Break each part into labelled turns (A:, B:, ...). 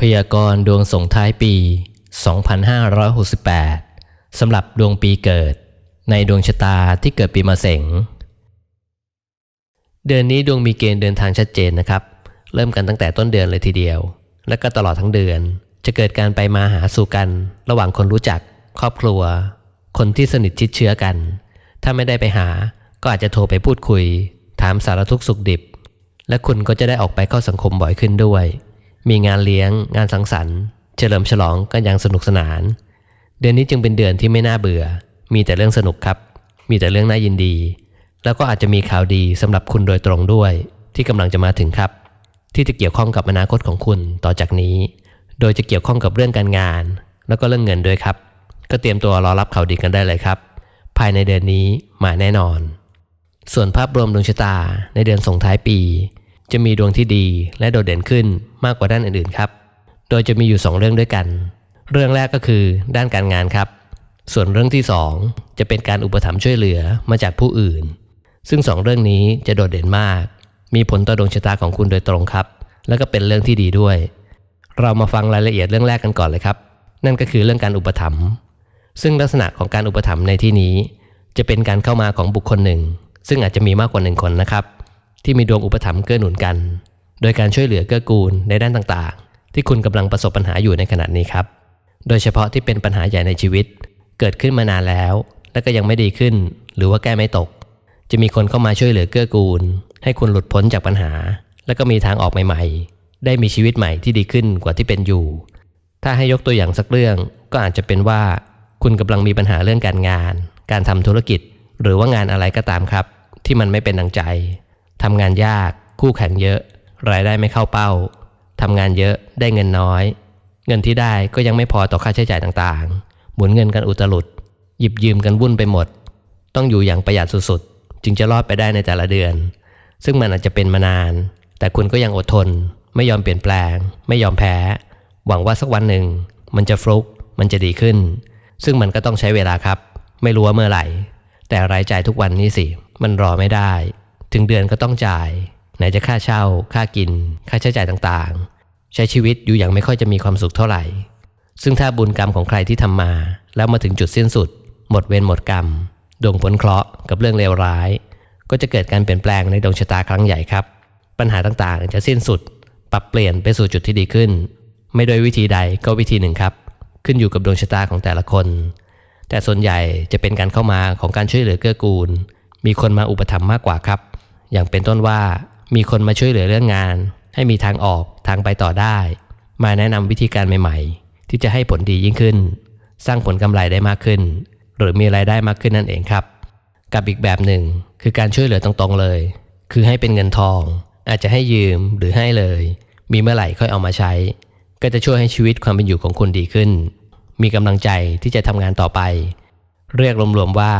A: พยากรณ์ดวงส่งท้ายปี 2568 สำหรับดวงปีเกิด ในดวงชะตาที่เกิดปีมะเสง เดือนนี้ดวงมีเกณฑ์เดินทางชัดเจนนะครับ เริ่มกันตั้งแต่ต้นเดือนเลยทีเดียว และก็ตลอดทั้งเดือน จะเกิดการไปมาหาสู่กัน ระหว่างคนรู้จัก ครอบครัว คนที่สนิทชิดเชื้อกัน ถ้าไม่ได้ไปหา ก็อาจจะโทรไปพูดคุย ถามสารทุกข์สุขดิบ และคุณก็จะได้ออกไปเข้าสังคมบ่อยขึ้นด้วย มีงานเลี้ยง งานสังสรรค์ เฉลิมฉลองกันอย่างสนุกสนาน เดือนนี้จึงเป็นเดือนที่ไม่น่าเบื่อ มีแต่เรื่องสนุกครับ มีแต่เรื่องน่ายินดี แล้วก็อาจจะมีข่าวดีสำหรับคุณโดยตรงด้วย ที่กำลังจะมาถึงครับ ที่จะเกี่ยวข้องกับอนาคตของคุณต่อจากนี้ โดยจะเกี่ยวข้องกับเรื่องการงาน แล้วก็เรื่องเงินด้วยครับ ก็เตรียมตัวรอรับข่าวดีกันได้เลยครับ ภายในเดือนนี้มาแน่นอน ส่วนภาพรวมดวงชะตาในเดือนส่งท้ายปี จะมีดวงที่ดีและโดดเด่นขึ้นมากกว่าด้านอื่นๆครับ โดยจะมีอยู่ 2 เรื่องด้วยกัน เรื่องแรกก็คือด้านการงานครับ ส่วนเรื่องที่ 2 จะเป็นการอุปถัมภ์ช่วยเหลือมาจากผู้อื่น ซึ่ง 2 เรื่องนี้จะโดดเด่นมาก มีผลต่อดวงชะตาของคุณโดยตรงครับ แล้วก็เป็นเรื่องที่ดีด้วย เรามาฟังรายละเอียดเรื่องแรกกันก่อนเลยครับ นั่นก็คือเรื่องการอุปถัมภ์ ซึ่งลักษณะของการอุปถัมภ์ในที่นี้ จะเป็นการเข้ามาของบุคคลหนึ่ง ซึ่งอาจจะมีมากกว่าหนึ่งคนนะครับ ที่มีดวงอุปถัมภ์เกื้อหนุนกัน โดยการช่วยเหลือเกื้อกูลในด้านต่างๆ ที่คุณกำลังประสบปัญหาอยู่ในขณะนี้ครับ โดยเฉพาะที่เป็นปัญหาใหญ่ในชีวิต เกิดขึ้นมานานแล้ว และก็ยังไม่ดีขึ้น หรือว่าแก้ไม่ตก จะมีคนเข้ามาช่วยเหลือเกื้อกูล ให้คุณหลุดพ้นจากปัญหา และก็มีทางออกใหม่ๆ ได้มีชีวิตใหม่ที่ดีขึ้นกว่าที่เป็นอยู่ ถ้าให้ยกตัวอย่างสักเรื่องก็อาจจะเป็นว่า คุณกำลังมีปัญหาเรื่องการงาน การทำธุรกิจ หรือว่างานอะไรก็ตามครับ ที่มันไม่เป็นดังใจ ทำงานยากคู่แข่งเยอะ รายได้ไม่เข้าเป้าทำงานเยอะได้เงินน้อย เงินที่ได้ก็ยังไม่พอต่อค่าใช้จ่ายต่างๆ หมุนเงินกันอุตลุด หยิบยืมกันวุ่นไปหมด ต้องอยู่อย่างประหยัดสุดๆ จึงจะรอดไปได้ในแต่ละเดือน ซึ่งมันอาจจะเป็นมานาน แต่คุณก็ยังอดทน ไม่ยอมเปลี่ยนแปลง ไม่ยอมแพ้ หวังว่าสักวันหนึ่ง มันจะฟลุก มันจะดีขึ้น ซึ่งมันก็ต้องใช้เวลาครับ ไม่รู้ว่าเมื่อไหร่ แต่รายจ่ายทุกวันนี้สิ มันรอไม่ได้ ถึงเดือนก็ต้องจ่าย ไหนจะค่าเช่า ค่ากิน ค่าใช้จ่ายต่างๆ ใช้ชีวิตอยู่อย่างไม่ค่อยจะมีความสุขเท่าไหร่ ซึ่งถ้าบุญกรรมของใครที่ทำมา แล้วมาถึงจุดสิ้นสุด หมดเวรหมดกรรมดวงพ้นเคราะห์กับเรื่องเลวร้าย ก็จะเกิดการเปลี่ยนแปลงในดวงชะตาครั้งใหญ่ครับ ปัญหาต่างๆ จะสิ้นสุด ปรับเปลี่ยนไปสู่จุดที่ดีขึ้น ไม่โดยวิธีใดก็วิธีหนึ่งครับ ขึ้นอยู่กับดวงชะตาของแต่ละคน แต่ส่วนใหญ่จะเป็นการเข้ามาของการช่วยเหลือเกื้อกูล มีคนมาอุปถัมภ์มากกว่าครับ อย่างเป็นต้นว่ามีคนมาช่วยเหลือเรื่องงาน ให้มีทางออกทางไปต่อได้ มาแนะนำวิธีการใหม่ ๆ ที่จะให้ผลดียิ่งขึ้น สร้างผลกำไรได้มากขึ้น หรือมีรายได้มากขึ้นนั่นเองครับ กับอีกแบบหนึ่งคือการช่วยเหลือตรงๆเลย คือให้เป็นเงินทอง อาจจะให้ยืมหรือให้เลย มีเมื่อไหร่ค่อยเอามาใช้ ก็จะช่วยให้ชีวิตความเป็นอยู่ของคุณดีขึ้น มีกำลังใจที่จะทำงานต่อไป เรียกรวมๆว่า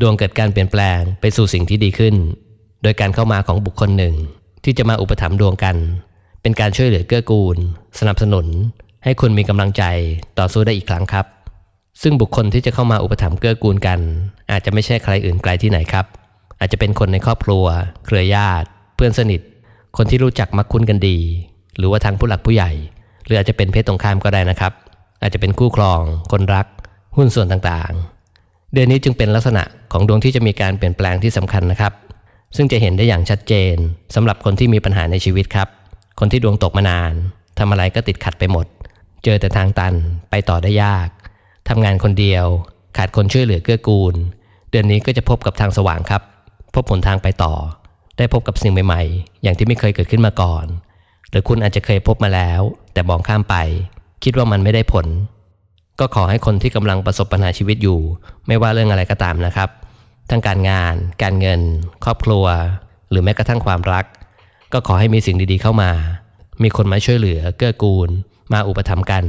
A: ดวงเกิดการเปลี่ยนแปลงไปสู่สิ่งที่ดีขึ้น โดยการเข้ามาของบุคคลหนึ่ง ที่จะมาอุปถัมภ์ดวงกัน เป็นการช่วยเหลือเกื้อกูล สนับสนุน ให้คุณมีกำลังใจต่อสู้ได้อีกครั้งครับ ซึ่งบุคคลที่จะเข้ามาอุปถัมภ์เกื้อกูลกัน อาจจะไม่ใช่ใครอื่นไกลที่ไหนครับ อาจจะเป็นคนในครอบครัว เครือญาติ เพื่อนสนิท คนที่รู้จักมักคุ้นกันดี หรือว่าทางผู้หลักผู้ใหญ่ หรืออาจจะเป็นเพศตรงข้ามก็ได้นะครับ อาจจะเป็นคู่ครอง คนรัก หุ้นส่วนต่างๆ เดือนนี้จึงเป็นลักษณะของดวงที่จะมีการเปลี่ยนแปลงที่สำคัญนะครับ ซึ่งจะเห็นได้อย่างชัดเจนสำหรับคนที่มีปัญหาในชีวิตครับ คนที่ดวงตกมานานทำอะไรก็ติดขัดไปหมด เจอแต่ทางตันไปต่อได้ยากทำงานคนเดียว ขาดคนช่วยเหลือเกื้อกูล เดือนนี้ก็จะพบกับทางสว่างครับ พบหนทางไปต่อ ได้พบกับสิ่งใหม่ๆ อย่างที่ไม่เคยเกิดขึ้นมาก่อน หรือคุณอาจจะเคยพบมาแล้ว แต่มองข้ามไป คิดว่ามันไม่ได้ผล ก็ขอให้คนที่กำลังประสบปัญหาชีวิตอยู่ ไม่ว่าเรื่องอะไรก็ตามนะครับ ทั้งการงาน การเงิน ครอบครัว หรือแม้กระทั่งความรัก ก็ขอให้มีสิ่งดีๆเข้ามา มีคนมาช่วยเหลือ เกื้อกูล มาอุปถัมภ์กัน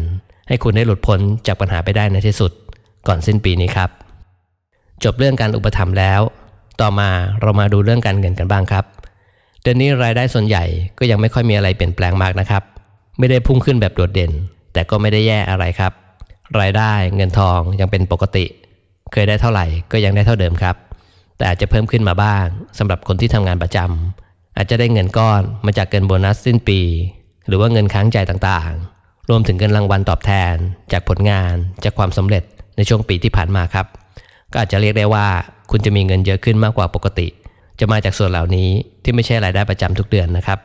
A: ให้คุณได้หลุดพ้นจากปัญหาไปได้ในที่สุด ก่อนสิ้นปีนี้ครับ จบเรื่องการอุปถัมภ์แล้ว ต่อมาเรามาดูเรื่องการเงินกันบ้างครับ เดือนนี้รายได้ส่วนใหญ่ก็ยังไม่ค่อยมีอะไรเปลี่ยนแปลงมากนะครับ ไม่ได้พุ่งขึ้นแบบโดดเด่น แต่ก็ไม่ได้แย่อะไรครับ รายได้เงินทองยังเป็นปกติ เคยได้เท่าไหร่ก็ยังได้เท่าเดิมครับ แต่อาจจะเพิ่มขึ้นมาบ้างสำหรับคนที่ทำงานประจำอาจจะได้เงินก้อนมาจากเกินโบนัสสิ้นปี หรือว่าเงินค้างใจต่างๆ รวมถึงเงินรางวัลตอบแทน จากผลงานจากความสำเร็จในช่วงปีที่ผ่านมาครับ ก็อาจจะเรียกได้ว่า คุณจะมีเงินเยอะขึ้นมากกว่าปกติ จะมาจากส่วนเหล่านี้ที่ไม่ใช่รายได้ประจำทุกเดือนนะครับ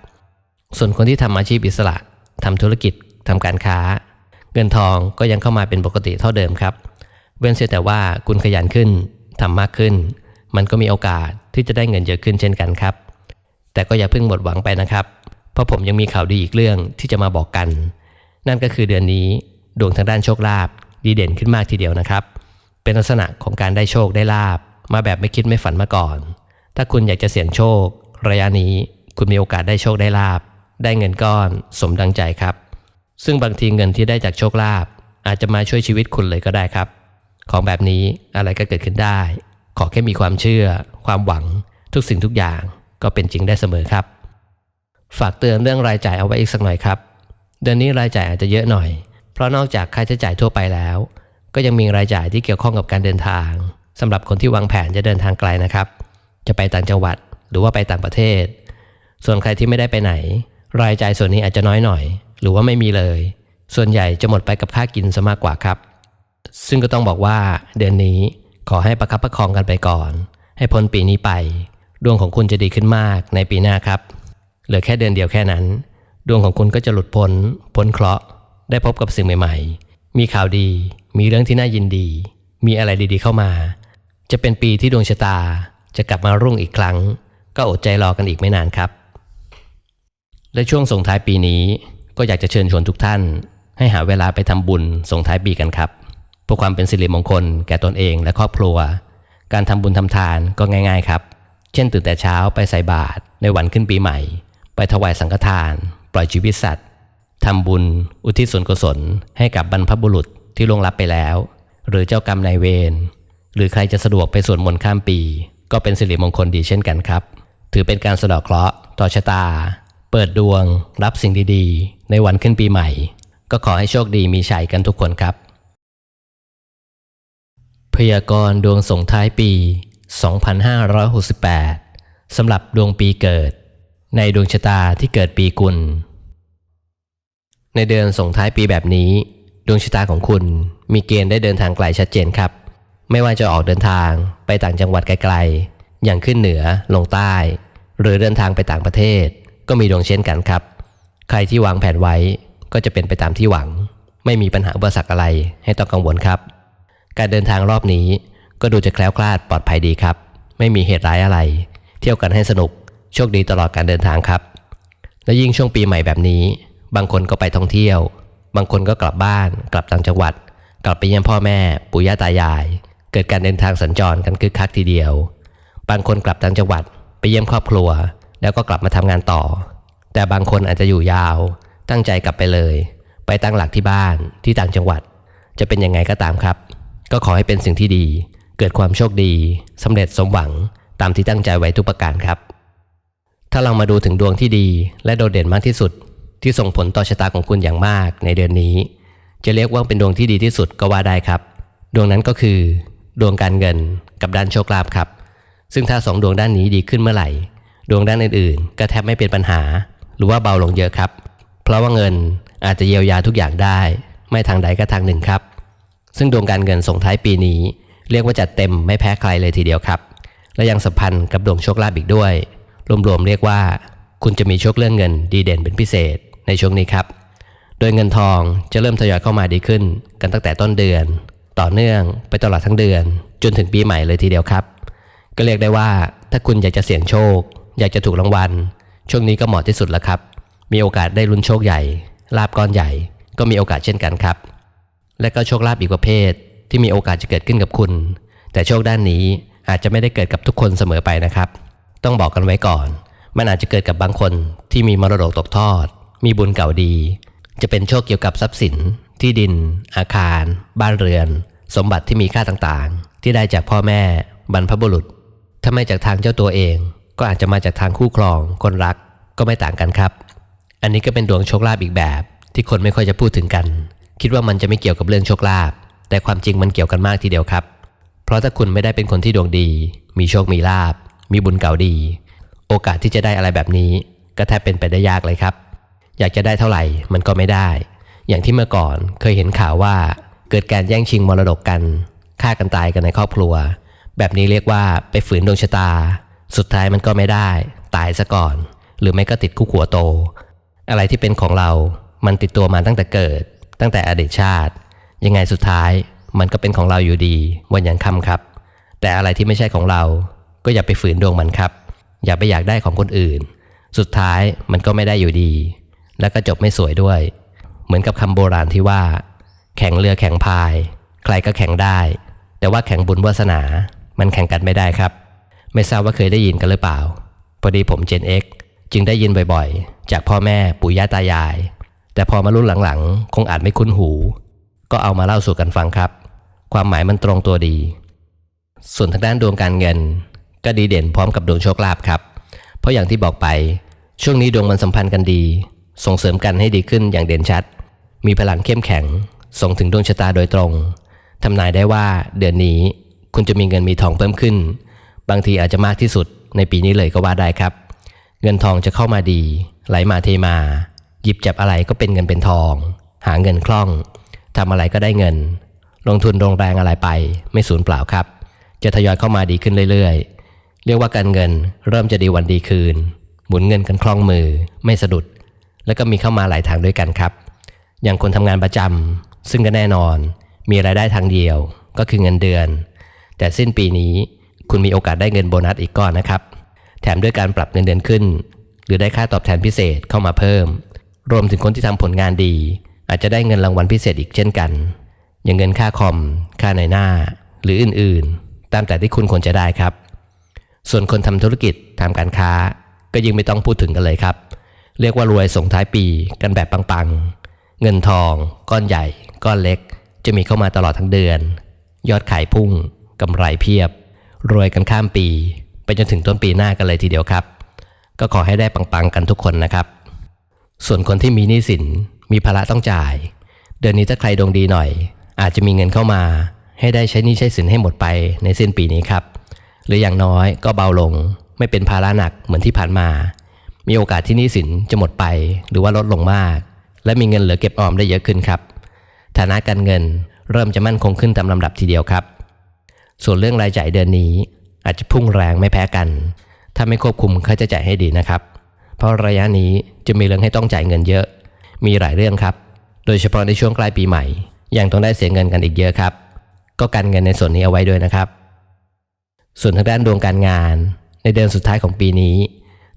A: ส่วนคนที่ทำอาชีพอิสระทำธุรกิจทำการค้า เงินทองก็ยังเข้ามาเป็นปกติเท่าเดิมครับ เว้นเสียแต่ว่าคุณขยันขึ้นทำมากขึ้น มันก็มีโอกาสที่จะได้เงินเยอะขึ้นเช่นกันครับ แต่ก็อย่าเพิ่งหมดหวังไปนะครับ เพราะผมยังมีข่าวดีอีกเรื่องที่จะมาบอกกัน นั่นก็คือเดือนนี้ดวงทางด้านโชคลาภดีเด่นขึ้นมากทีเดียวนะครับ เป็นลักษณะของการได้โชคได้ลาบมาแบบไม่คิดไม่ฝันมาก่อน ถ้าคุณอยากจะเสี่ยงโชค ระยะนี้คุณมีโอกาสได้โชคได้ลาบได้เงินก้อนสมดังใจครับ ซึ่งบางทีเงินที่ได้จากโชคลาภอาจจะมาช่วยชีวิตคุณเลยก็ได้ครับ ของแบบนี้อะไรก็เกิดขึ้นได้ ขอแค่มีความเชื่อ ความหวัง ทุกสิ่งทุกอย่างก็เป็นจริงได้เสมอครับ ฝากเตือนเรื่องรายจ่ายเอาไว้อีกสักหน่อยครับ เดือนนี้รายจ่ายอาจจะเยอะหน่อย เพราะนอกจากค่าใช้จ่ายทั่วไปแล้ว ก็ยังมีรายจ่ายที่เกี่ยวข้องกับการเดินทางสำหรับคนที่วางแผนจะเดินทางไกลนะครับ จะไปต่างจังหวัดหรือว่าไปต่างประเทศ ส่วนใครที่ไม่ได้ไปไหน รายจ่ายส่วนนี้อาจจะน้อยหน่อย หรือว่าไม่มีเลย ส่วนใหญ่จะหมดไปกับค่ากินซะมากกว่าครับ ซึ่งก็ต้องบอกว่าเดือนนี้ ขอให้ประคับประคองกันไปก่อน ให้พ้นปีนี้ไป ดวงของคุณจะดีขึ้นมากในปีหน้าครับ เหลือแค่เดือนเดียวแค่นั้น ดวงของคุณก็จะหลุดพ้น พ้นเคราะห์ ได้พบกับสิ่งใหม่ ๆ มีข่าวดี มีเรื่องที่น่ายินดี มีอะไรดีๆเข้ามา จะเป็นปีที่ดวงชะตาจะกลับมารุ่งอีกครั้ง ก็อดใจรอกันอีกไม่นานครับ และช่วงส่งท้ายปีนี้ก็อยากจะเชิญชวนทุกท่าน ให้หาเวลาไปทำบุญส่งท้ายปีกันครับ เพื่อความเป็นสิริมงคลแก่ตนเองและครอบครัว การทำบุญทำทานก็ง่ายๆครับ เช่นตื่นแต่เช้าไปใส่บาตรในวันขึ้นปีใหม่ ไปถวายสังฆทาน ปล่อยชีวิตสัตว์ทำบุญ อุทิศส่วนกุศลให้กับบรรพบุรุษที่ล่วงลับไปแล้ว หรือเจ้ากรรมนายเวรหรือใครจะสะดวกไปสวดมนต์ข้ามปี ก็เป็นสิริมงคลดีเช่นกันครับ ถือเป็นการสะเดอกเคราะห์ต่อชะตา เปิดดวง รับสิ่งดีๆ ในวันขึ้นปีใหม่ ก็ขอให้โชคดีมีชัยกันทุกคนครับ พยากรณ์ดวงส่งท้ายปี 2568 สำหรับดวงปีเกิด ในดวงชะตาที่เกิดปีกุล ในเดือนส่งท้ายปีแบบนี้ ดวงชะตาของคุณมีเกณฑ์ได้เดินทางไกลชัดเจนครับ ไม่ว่าจะออกเดินทางไปต่างจังหวัดไกลๆ อย่างขึ้นเหนือลงใต้ หรือเดินทางไปต่างประเทศ ก็มีดวงเช่นกันครับ ใครที่วางแผนไว้ก็จะเป็นไปตามที่หวัง ไม่มีปัญหาอุปสรรคอะไรให้ต้องกังวลครับ การเดินทางรอบนี้ก็ดูจะแคล้วคลาดปลอดภัยดีครับ ไม่มีเหตุร้ายอะไร เที่ยวกันให้สนุก โชคดีตลอดการเดินทางครับ และยิ่งช่วงปีใหม่แบบนี้ บางคนก็ไปท่องเที่ยว บางคนก็กลับบ้าน กลับต่างจังหวัด กลับไปเยี่ยมพ่อแม่ ปู่ย่าตายาย เกิดการเดินทางสัญจรกันคึกคักทีเดียว บางคนกลับต่างจังหวัด ไปเยี่ยมครอบครัว แล้วก็กลับมาทำงานต่อ แต่บางคนอาจจะอยู่ยาว ตั้งใจกลับไปเลย ไปตั้งหลักที่บ้านที่ต่างจังหวัด จะเป็นยังไงก็ตามครับ ก็ขอให้เป็นสิ่งที่ดี เกิดความโชคดีสำเร็จสมหวังตามที่ตั้งใจไว้ทุกประการครับ ถ้าเรามาดูถึงดวงที่ดี และโดดเด่นมากที่สุด ที่ส่งผลต่อชะตาของคุณอย่างมากในเดือนนี้ จะเรียกว่าเป็นดวงที่ดีที่สุดก็ว่าได้ครับ ดวงนั้นก็คือ ดวงการเงินกับด้านโชคลาภครับ ซึ่งถ้าสองดวงด้านนี้ดีขึ้นเมื่อไหร่ ดวงด้านอื่นๆ ก็แทบไม่เป็นปัญหา หรือว่าเบาลงเยอะครับ เพราะว่าเงินอาจจะเยียวยาทุกอย่างได้ ไม่ทางใดก็ทางหนึ่งครับ ซึ่งดวงการเงินส่งท้ายปีนี้ เรียกว่าจัดเต็มไม่แพ้ใครเลยทีเดียวครับ และยังสัมพันธ์กับดวงโชคลาภอีกด้วย รวมๆเรียกว่า คุณจะมีโชคเรื่องเงินดีเด่นเป็นพิเศษในช่วงนี้ครับ โดยเงินทองจะเริ่มทยอยเข้ามาดีขึ้น กันตั้งแต่ต้นเดือน ต่อเนื่องไปตลอดทั้งเดือน จนถึงปีใหม่เลยทีเดียวครับ ก็เรียกได้ว่าถ้าคุณอยากจะเสี่ยงโชค อยากจะถูกรางวัล ช่วงนี้ก็เหมาะที่สุดแล้วครับ มีโอกาสได้ลุ้นโชคใหญ่ลาบก้อนใหญ่ ก็มีโอกาสเช่นกันครับ และก็โชคลาภอีกประเภท ที่มีโอกาสจะเกิดขึ้นกับคุณ แต่โชคด้านนี้อาจจะไม่ได้เกิดกับทุกคนเสมอไปนะครับ ต้องบอกกันไว้ก่อน มันอาจจะเกิดกับบางคนที่มีมรดกตกทอด มีบุญเก่าดี จะเป็นโชคเกี่ยวกับทรัพย์สิน ที่ดิน อาคาร บ้านเรือน สมบัติที่มีค่าต่างๆ ที่ได้จากพ่อแม่ บรรพบุรุษถ้าไม่จากทางเจ้าตัวเอง ก็อาจจะมาจากทางคู่ครอง คนรักก็ไม่ต่างกันครับ อันนี้ก็เป็นดวงโชคลาภอีกแบบที่คนไม่ค่อยจะพูดถึงกัน คิดว่ามันจะไม่เกี่ยวกับเรื่องโชคลาภแต่ความจริงมันเกี่ยวกันมากทีเดียวครับ เพราะถ้าคุณไม่ได้เป็นคนที่ดวงดี มีโชคมีลาบมีบุญเก่าดี โอกาสที่จะได้อะไรแบบนี้ ก็แทบเป็นไปได้ยากเลยครับ อยากจะได้เท่าไหร่มันก็ไม่ได้ อย่างที่เมื่อก่อนเคยเห็นข่าวว่า เกิดการแย่งชิงมรดกกันฆ่ากันตายกันในครอบครัว แบบนี้เรียกว่าไปฝืนดวงชะตา สุดท้ายมันก็ไม่ได้ ตายซะก่อน หรือไม่ก็ติดคุกหัวโต อะไรที่เป็นของเรา มันติดตัวมาตั้งแต่เกิด ตั้งแต่อดีตชาติ ยังไงสุดท้ายมันก็เป็นของเราอยู่ดีวันยังคำครับ แต่อะไรที่ไม่ใช่ของเรา ก็อย่าไปฝืนดวงมันครับ อย่าไปอยากได้ของคนอื่น สุดท้ายมันก็ไม่ได้อยู่ดี แล้วก็จบไม่สวยด้วย เหมือนกับคำโบราณที่ว่า แข่งเรือแข่งพาย ใครก็แข่งได้ แต่ว่าแข่งบุญวาสนา มันแข่งกันไม่ได้ครับ ไม่ทราบว่าเคยได้ยินกันหรือเปล่าพอดีผม Gen X จึงได้ยินบ่อยๆ จากพ่อแม่ปู่ย่าตายาย แต่พอมารุ่นหลังๆ คงอาจไม่คุ้นหู ก็เอามาเล่าสู่กันฟังครับ ความหมายมันตรงตัวดี ส่วนทางด้านดวงการเงิน ก็ดีเด่นพร้อมกับดวงโชคลาภครับ เพราะอย่างที่บอกไป ช่วงนี้ดวงมันสัมพันธ์กันดี ส่งเสริมกันให้ดีขึ้นอย่างเด่นชัด มีพลังเข้มแข็ง ส่งถึงดวงชะตาโดยตรงทำนายได้ว่าเดือนนี้คุณจะมีเงินมีทองเพิ่มขึ้น บางทีอาจจะมากที่สุดในปีนี้เลยก็ว่าได้ครับ เงินทองจะเข้ามาดี ไหลมาเทมา หยิบจับอะไรก็เป็นเงินเป็นทอง หาเงินคล่องทำอะไรก็ได้เงิน ลงทุนลงแรงอะไรไป ไม่สูญเปล่าครับ จะทยอยเข้ามาดีขึ้นเรื่อยๆ เรียกว่าการเงินเริ่มจะดีวันดีคืน หมุนเงินกันคล่องมือ ไม่สะดุด แล้วก็มีเข้ามาหลายทางด้วยกันครับ อย่างคนทำงานประจำซึ่งก็แน่นอน มีรายได้ทางเดียวก็คือเงินเดือน แต่สิ้นปีนี้คุณมีโอกาสได้เงินโบนัสอีกก้อนนะครับ แถมด้วยการปรับเงินเดือนขึ้น หรือได้ค่าตอบแทนพิเศษเข้ามาเพิ่ม รวมถึงคนที่ทำผลงานดี อาจจะได้เงินรางวัลพิเศษอีกเช่นกัน อย่างเงินค่าคอม ค่าในหน้า หรืออื่นๆ ตามแต่ที่คุณควรจะได้ครับ ส่วนคนทำธุรกิจทำการค้า ก็ยิ่งไม่ต้องพูดถึงกันเลยครับ เรียกว่ารวยส่งท้ายปีกันแบบปังๆ เงินทอง ก้อนใหญ่ ก้อนเล็ก จะมีเข้ามาตลอดทั้งเดือน ยอดขายพุ่งกำไรเพียบ รวยกันข้ามปี ไปจนถึงต้นปีหน้ากันเลยทีเดียวครับ ก็ขอให้ได้ปังๆกันทุกคนนะครับ ส่วนคนที่มีหนี้สินมีภาระต้องจ่าย เดือนนี้ถ้าใครดวงดีหน่อย อาจจะมีเงินเข้ามา ให้ได้ใช้หนี้ใช้สินให้หมดไปในสิ้นปีนี้ครับ หรืออย่างน้อยก็เบาลง ไม่เป็นภาระหนักเหมือนที่ผ่านมา มีโอกาสที่หนี้สินจะหมดไปหรือว่าลดลงมาก และมีเงินเหลือเก็บออมได้เยอะขึ้นครับ ฐานะการเงินเริ่มจะมั่นคงขึ้นตามลำดับทีเดียวครับ ส่วนเรื่องรายจ่ายเดือนนี้อาจจะพุ่งแรงไม่แพ้กัน ถ้าไม่ควบคุมค่าใช้จ่ายให้ดีนะครับ เพราะระยะนี้จะมีเรื่องให้ต้องจ่ายเงินเยอะ มีหลายเรื่องครับ โดยเฉพาะในช่วงใกล้ปีใหม่ ยังต้องได้เสียเงินกันอีกเยอะครับ ก็กันเงินในส่วนนี้เอาไว้ด้วยนะครับ ส่วนทางด้านดวงการงาน ในเดือนสุดท้ายของปีนี้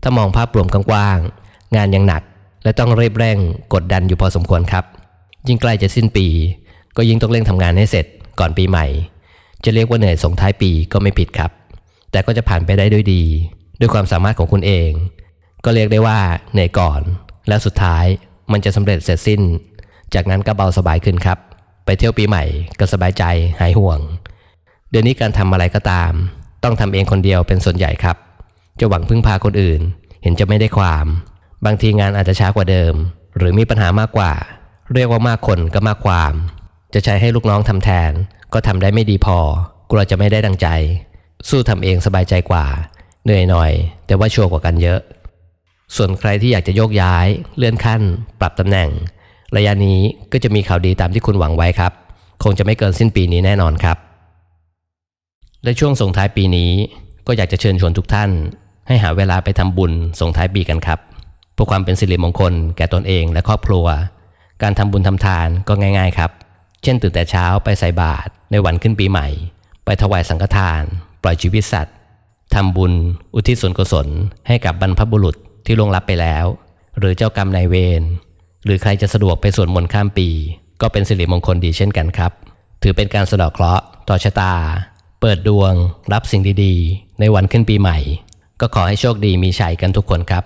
A: ถ้ามองภาพรวมกว้างๆงานยังหนัก และต้องรีบเร่งกดดันอยู่พอสมควรครับ ยิ่งใกล้จะสิ้นปี ก็ยิ่งต้องเร่งทำงานให้เสร็จก่อนปีใหม่ จะเรียกว่าเหนื่อยส่งท้ายปีก็ไม่ผิดครับ แต่ก็จะผ่านไปได้ด้วยดี ด้วยความสามารถของคุณเอง ก็เรียกได้ว่าเหนื่อยก่อน แล้วสุดท้ายมันจะสำเร็จเสร็จสิ้น จากนั้นก็เบาสบายขึ้นครับ ไปเที่ยวปีใหม่ก็สบายใจหายห่วง เดือนนี้การทำอะไรก็ตาม ต้องทำเองคนเดียวเป็นส่วนใหญ่ครับ จะหวังพึ่งพาคนอื่น เห็นจะไม่ได้ความ บางทีงานอาจจะช้ากว่าเดิม หรือมีปัญหามากกว่า เรียกว่ามากคนก็มากความ จะใช้ให้ลูกน้องทำแทน ก็ทำได้ไม่ดีพอกลัวจะไม่ได้ดังใจ สู้ทำเองสบายใจกว่า เหนื่อยหน่อย แต่ว่าชัวร์กว่ากันเยอะ ส่วนใครที่อยากจะโยกย้าย เลื่อนขั้น ปรับตำแหน่ง ระยะนี้ก็จะมีข่าวดีตามที่คุณหวังไว้ครับ คงจะไม่เกินสิ้นปีนี้แน่นอนครับ และช่วงส่งท้ายปีนี้ ก็อยากจะเชิญชวนทุกท่าน ให้หาเวลาไปทำบุญส่งท้ายปีกันครับเพื่อความเป็นสิริมงคลแก่ตนเองและครอบครัว การทำบุญทำทานก็ง่าย ๆ ครับ เช่นตื่นแต่เช้าไปใส่บาตรในวันขึ้นปีใหม่ ไปถวายสังฆทาน ปล่อยชีวิตสัตว์ทำบุญ อุทิศส่วนกุศลให้กับบรรพบุรุษ ที่ล่วงลับไปแล้ว หรือเจ้ากรรมนายเวรหรือใครจะสะดวกไปสวดมนต์ข้ามปี ก็เป็นสิริมงคลดีเช่นกันครับ ถือเป็นการสะดอกเคราะห์ต่อชะตา เปิดดวง รับสิ่งดีๆ ในวันขึ้นปีใหม่ ก็ขอให้โชคดีมีชัยกันทุกคนครับ